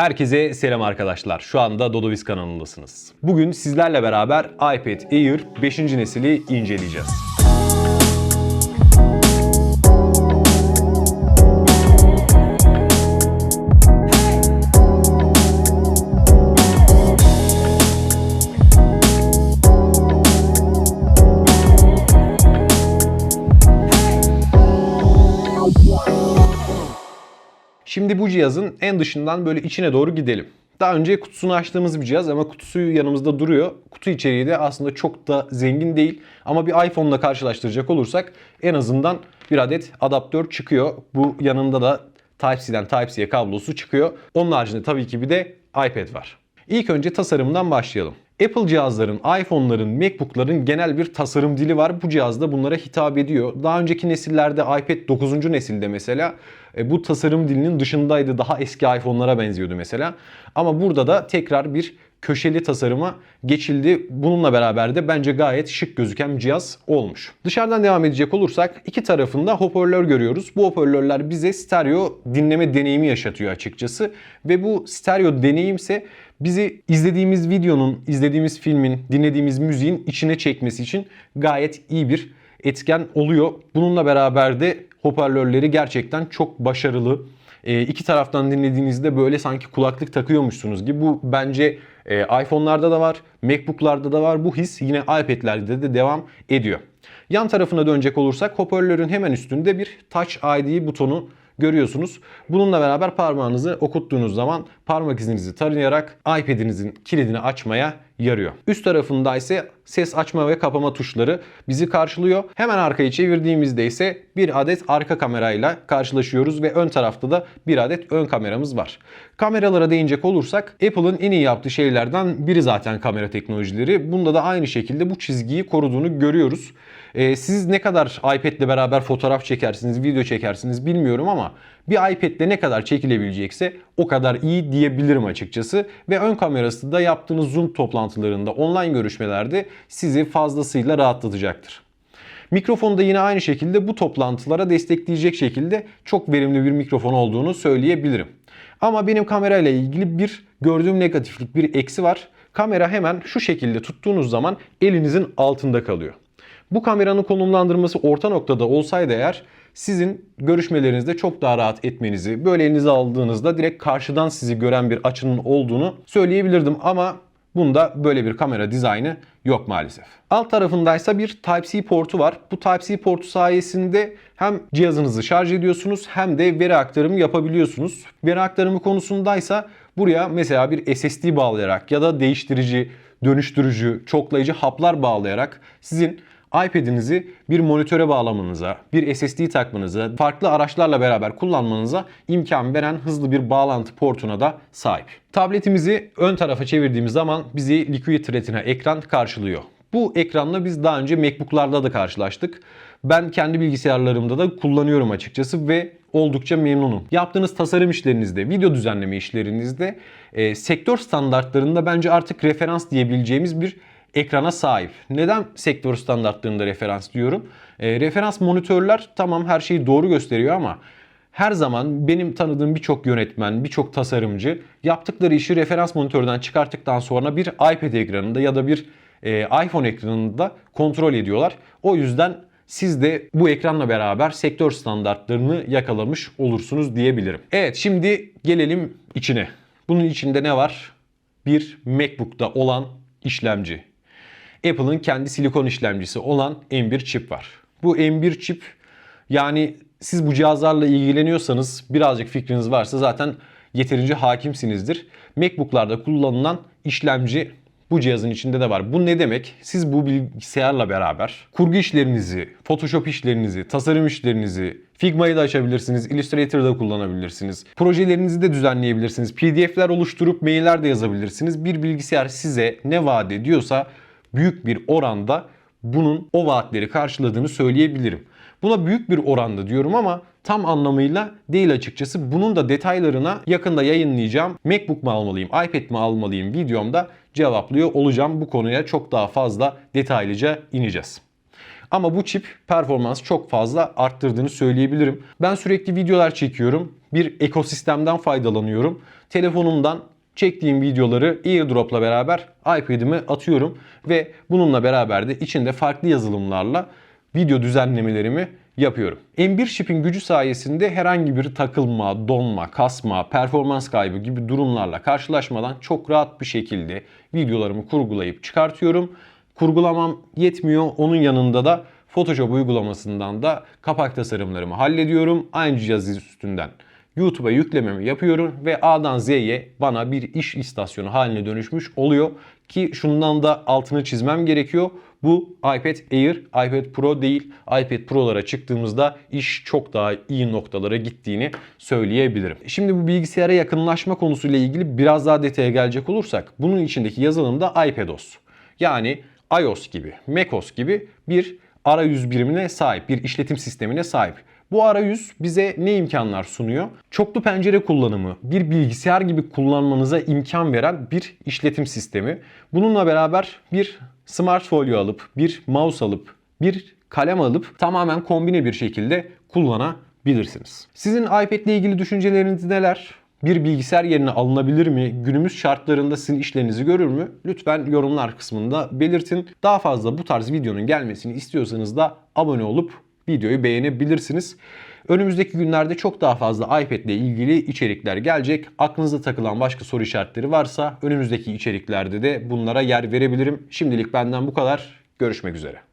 Herkese selam arkadaşlar. Şu anda Dodovis kanalındasınız. Bugün sizlerle beraber iPad Air 5. nesili inceleyeceğiz. Şimdi bu cihazın en dışından böyle içine doğru gidelim. Daha önce kutusunu açtığımız bir cihaz ama kutusu yanımızda duruyor. Kutu içeriği de aslında çok da zengin değil. Ama bir iPhone'la karşılaştıracak olursak en azından bir adet adaptör çıkıyor. Bu yanında da Type-C'den Type-C'ye kablosu çıkıyor. Onun haricinde tabii ki bir de iPad var. İlk önce tasarımdan başlayalım. Apple cihazların, iPhone'ların, MacBook'ların genel bir tasarım dili var. Bu cihaz da bunlara hitap ediyor. Daha önceki nesillerde iPad 9. nesilde mesela e, bu tasarım dilinin dışındaydı. Daha eski iPhone'lara benziyordu mesela. Ama burada da tekrar bir köşeli tasarıma geçildi. Bununla beraber de bence gayet şık gözüken bir cihaz olmuş. Dışarıdan devam edecek olursak iki tarafında hoparlör görüyoruz. Bu hoparlörler bize stereo dinleme deneyimi yaşatıyor açıkçası. Ve bu stereo deneyimse bizi izlediğimiz videonun, izlediğimiz filmin, dinlediğimiz müziğin içine çekmesi için gayet iyi bir etken oluyor. Bununla beraber de hoparlörleri gerçekten çok başarılı. E, iki taraftan dinlediğinizde böyle sanki kulaklık takıyormuşsunuz gibi. Bu bence e, iPhone'larda da var, MacBook'larda da var. Bu his yine iPad'lerde de devam ediyor. Yan tarafına dönecek olursak hoparlörün hemen üstünde bir Touch ID butonu görüyorsunuz. Bununla beraber parmağınızı okuttuğunuz zaman parmak izinizi tarayarak iPad'inizin kilidini açmaya yarıyor. Üst tarafında ise ses açma ve kapama tuşları bizi karşılıyor. Hemen arkayı çevirdiğimizde ise bir adet arka kamerayla karşılaşıyoruz ve ön tarafta da bir adet ön kameramız var. Kameralara değinecek olursak Apple'ın en iyi yaptığı şeylerden biri zaten kamera teknolojileri. Bunda da aynı şekilde bu çizgiyi koruduğunu görüyoruz. Ee, siz ne kadar iPad ile beraber fotoğraf çekersiniz, video çekersiniz bilmiyorum ama bir iPad ile ne kadar çekilebilecekse o kadar iyi diyebilirim açıkçası. Ve ön kamerası da yaptığınız Zoom toplantılarında, online görüşmelerde sizi fazlasıyla rahatlatacaktır. Mikrofonu da yine aynı şekilde bu toplantılara destekleyecek şekilde çok verimli bir mikrofon olduğunu söyleyebilirim. Ama benim kamerayla ilgili bir gördüğüm negatiflik, bir eksi var. Kamera hemen şu şekilde tuttuğunuz zaman elinizin altında kalıyor. Bu kameranın konumlandırması orta noktada olsaydı eğer sizin görüşmelerinizde çok daha rahat etmenizi, böyle elinize aldığınızda direkt karşıdan sizi gören bir açının olduğunu söyleyebilirdim ama bunda böyle bir kamera dizaynı yok maalesef. Alt tarafındaysa bir Type-C portu var. Bu Type-C portu sayesinde hem cihazınızı şarj ediyorsunuz hem de veri aktarımı yapabiliyorsunuz. Veri aktarımı konusundaysa buraya mesela bir SSD bağlayarak ya da değiştirici, dönüştürücü, çoklayıcı haplar bağlayarak sizin iPad'inizi bir monitöre bağlamanıza, bir SSD takmanıza, farklı araçlarla beraber kullanmanıza imkan veren hızlı bir bağlantı portuna da sahip. Tabletimizi ön tarafa çevirdiğimiz zaman bizi Liquid Retina ekran karşılıyor. Bu ekranla biz daha önce MacBook'larda da karşılaştık. Ben kendi bilgisayarlarımda da kullanıyorum açıkçası ve oldukça memnunum. Yaptığınız tasarım işlerinizde, video düzenleme işlerinizde e, sektör standartlarında bence artık referans diyebileceğimiz bir ekrana sahip. Neden sektör standartlarında referans diyorum? E, referans monitörler tamam her şeyi doğru gösteriyor ama her zaman benim tanıdığım birçok yönetmen, birçok tasarımcı yaptıkları işi referans monitörden çıkarttıktan sonra bir iPad ekranında ya da bir e, iPhone ekranında kontrol ediyorlar. O yüzden siz de bu ekranla beraber sektör standartlarını yakalamış olursunuz diyebilirim. Evet şimdi gelelim içine. Bunun içinde ne var? Bir MacBook'ta olan işlemci. Apple'ın kendi silikon işlemcisi olan M1 çip var. Bu M1 çip yani siz bu cihazlarla ilgileniyorsanız birazcık fikriniz varsa zaten yeterince hakimsinizdir. MacBook'larda kullanılan işlemci bu cihazın içinde de var. Bu ne demek? Siz bu bilgisayarla beraber kurgu işlerinizi, Photoshop işlerinizi, tasarım işlerinizi, Figma'yı da açabilirsiniz, Illustrator'da kullanabilirsiniz. Projelerinizi de düzenleyebilirsiniz. PDF'ler oluşturup mailler de yazabilirsiniz. Bir bilgisayar size ne vaat ediyorsa büyük bir oranda bunun o vaatleri karşıladığını söyleyebilirim. Buna büyük bir oranda diyorum ama tam anlamıyla değil açıkçası. Bunun da detaylarına yakında yayınlayacağım. MacBook mu almalıyım, iPad mi almalıyım videomda cevaplıyor olacağım. Bu konuya çok daha fazla detaylıca ineceğiz. Ama bu çip performans çok fazla arttırdığını söyleyebilirim. Ben sürekli videolar çekiyorum. bir ekosistemden faydalanıyorum. Telefonumdan çektiğim videoları AirDrop'la beraber iPad'ime atıyorum ve bununla beraber de içinde farklı yazılımlarla video düzenlemelerimi yapıyorum. M1 Chip'in gücü sayesinde herhangi bir takılma, donma, kasma, performans kaybı gibi durumlarla karşılaşmadan çok rahat bir şekilde videolarımı kurgulayıp çıkartıyorum. Kurgulamam yetmiyor. Onun yanında da Photoshop uygulamasından da kapak tasarımlarımı hallediyorum. Aynı cihaz üstünden YouTube'a yüklememi yapıyorum ve A'dan Z'ye bana bir iş istasyonu haline dönüşmüş oluyor. Ki şundan da altını çizmem gerekiyor. Bu iPad Air, iPad Pro değil. iPad Pro'lara çıktığımızda iş çok daha iyi noktalara gittiğini söyleyebilirim. Şimdi bu bilgisayara yakınlaşma konusuyla ilgili biraz daha detaya gelecek olursak bunun içindeki yazılım da iPadOS. Yani iOS gibi, macOS gibi bir arayüz birimine sahip, bir işletim sistemine sahip. Bu arayüz bize ne imkanlar sunuyor? Çoklu pencere kullanımı, bir bilgisayar gibi kullanmanıza imkan veren bir işletim sistemi. Bununla beraber bir smart folyo alıp, bir mouse alıp, bir kalem alıp tamamen kombine bir şekilde kullanabilirsiniz. Sizin iPad ile ilgili düşünceleriniz neler? Bir bilgisayar yerine alınabilir mi? Günümüz şartlarında sizin işlerinizi görür mü? Lütfen yorumlar kısmında belirtin. Daha fazla bu tarz videonun gelmesini istiyorsanız da abone olup videoyu beğenebilirsiniz. Önümüzdeki günlerde çok daha fazla iPad ile ilgili içerikler gelecek. Aklınıza takılan başka soru işaretleri varsa önümüzdeki içeriklerde de bunlara yer verebilirim. Şimdilik benden bu kadar. Görüşmek üzere.